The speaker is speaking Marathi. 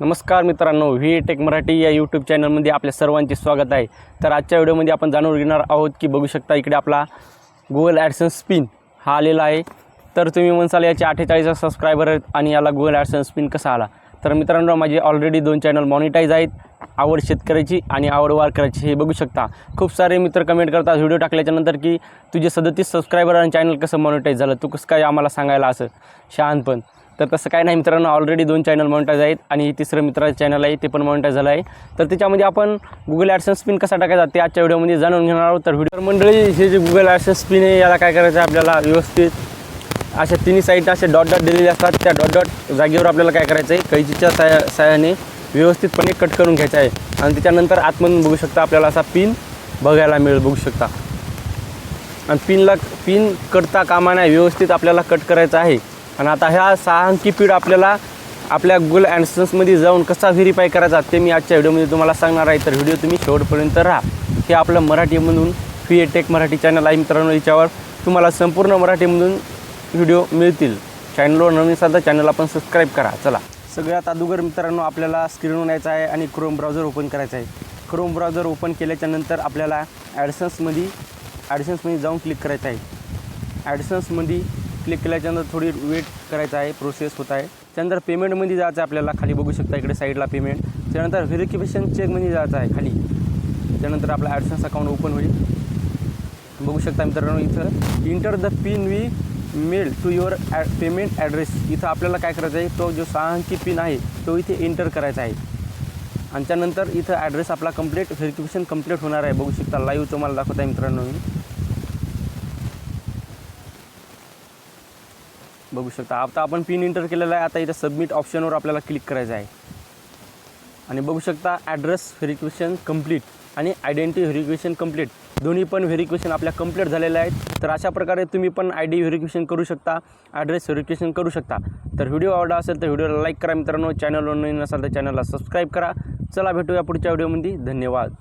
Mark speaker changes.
Speaker 1: नमस्कार मित्रांनो व्ही टेक मराठी या यूट्यूब चॅनलमध्ये आपल्या सर्वांचे स्वागत आहे. तर आजच्या व्हिडिओमध्ये आपण जाणून घेणार आहोत की बघू शकता इकडे आपला गुगल ॲडसन्स स्पिन हा आलेला आहे. तर तुम्ही म्हणसाल याचे अठ्ठेचाळीस सबस्क्रायबर आहेत आणि याला गुगल ॲडसन्स स्पिन कसा आला? तर मित्रांनो माझे ऑलरेडी दोन चॅनल मॉनिटाईज आहेत. आवड शेतकऱ्याची आणि आवड वारकऱ्याची हे बघू शकता. खूप सारे मित्र कमेंट करतात व्हिडिओ टाकल्याच्यानंतर की तुझे सदतीस सबस्क्रायबर आणि चॅनल कसं मॉनिटाईज झालं? तू कसं काय आम्हाला सांगायला असं? शहाणपण. तर तसं काय नाही मित्रांनो. ऑलरेडी दोन चॅनल मॉनिटाईज आहेत आणि तिसरं मित्राचं चॅनल आहे ते पण मॉनिटाईज झालं आहे. तर त्याच्यामध्ये आपण गुगल ॲडसन्स स्पिन कसा टाकायचा ते आजच्या व्हिडिओमध्ये जाणून घेणार आहोत. तर व्हिडिओ मंडळी हे जे गुगल ॲडसन्स स्पिन आहे याला काय करायचं आहे आपल्याला? व्यवस्थित अशा तिन्ही साईड असे डॉट डॉट दिलेले असतात. त्या डॉट डॉट जागेवर आपल्याला काय करायचं आहे? कैचीच्या साया साह्याने व्यवस्थितपणे कट करून घ्यायचं आहे. आणि त्याच्यानंतर आतमधून बघू शकता आपल्याला असा पिन बघायला मिळेल बघू शकता. आणि पिनला पिन कटता कामा नाही व्यवस्थित आपल्याला कट करायचं आहे. आणि आता ह्या सहा अंकी पीड आपल्याला आपल्या गुगल ॲडसन्समध्ये जाऊन कसा व्हेरीफाय करायचा ते मी आजच्या व्हिडिओमध्ये तुम्हाला सांगणार आहे. तर व्हिडिओ तुम्ही शेवटपर्यंत राहा. हे आपलं मराठीमधून फी एटेक टेक मराठी चॅनल आहे मित्रांनो याच्यावर तुम्हाला संपूर्ण मराठीमधून व्हिडिओ मिळतील. चॅनलवर नवीन साधा चॅनल आपण सबस्क्राईब करा. चला. सगळ्यात अगोदर मित्रांनो आपल्याला स्क्रीनवर यायचं आहे आणि क्रोम ब्राउझर ओपन करायचं आहे. क्रोम ब्राउझर ओपन केल्याच्यानंतर आपल्याला ॲडसन्समध्ये ॲडसन्समध्ये जाऊन क्लिक करायचं आहे. ॲडसन्समध्ये क्लिक केल्याच्यानंतर थोडी वेट करायचं आहे प्रोसेस होत आहे. त्यानंतर पेमेंटमध्ये जायचं आहे आपल्याला खाली बघू शकता इकडे साईडला पेमेंट त्यानंतर व्हेरिफिकेशन चेकमध्ये जायचं आहे खाली. त्यानंतर आपला ॲडसन्स अकाउंट ओपन होईल. बघू शकता मित्रांनो इथं. Enter the pin we mail to your uh payment address इथं आपल्याला काय करायचं आहे तो जो सहा अंकी पिन आहे तो इथे एंटर करायचा आहे. आणि त्यानंतर इथं ॲड्रेस आपला कंप्लीट व्हेरिफिकेशन कंप्लीट होणार आहे. बघू शकता लाईव्ह तुम्हाला दाखवत आहे मित्रांनो बघू शकता. आता आपण पिन इंटर केलेला आहे. आता इथं सबमिट ऑप्शनवर आपल्याला क्लिक करायचं आहे. आणि बघू शकता ॲड्रेस व्हेरिफिकेशन कंप्लीट आणि आयडेंटिटी व्हेरिफिकेशन कंप्लीट दोन्ही पण व्हेरिफिकेशन आपल्या कंप्लीट झालेल्या आहेत. तर अशा प्रकारे तुम्ही पण आय डी व्हेरिफिकेशन करू शकता ॲड्रेस व्हेरिफिकेशन करू शकता. तर व्हिडिओ आवडला असेल तर व्हिडिओला लाईक करा मित्रांनो. चॅनलवर नवीन असाल तर चॅनलला सबस्क्राईब करा. चला भेटूया पुढच्या व्हिडिओमध्ये धन्यवाद.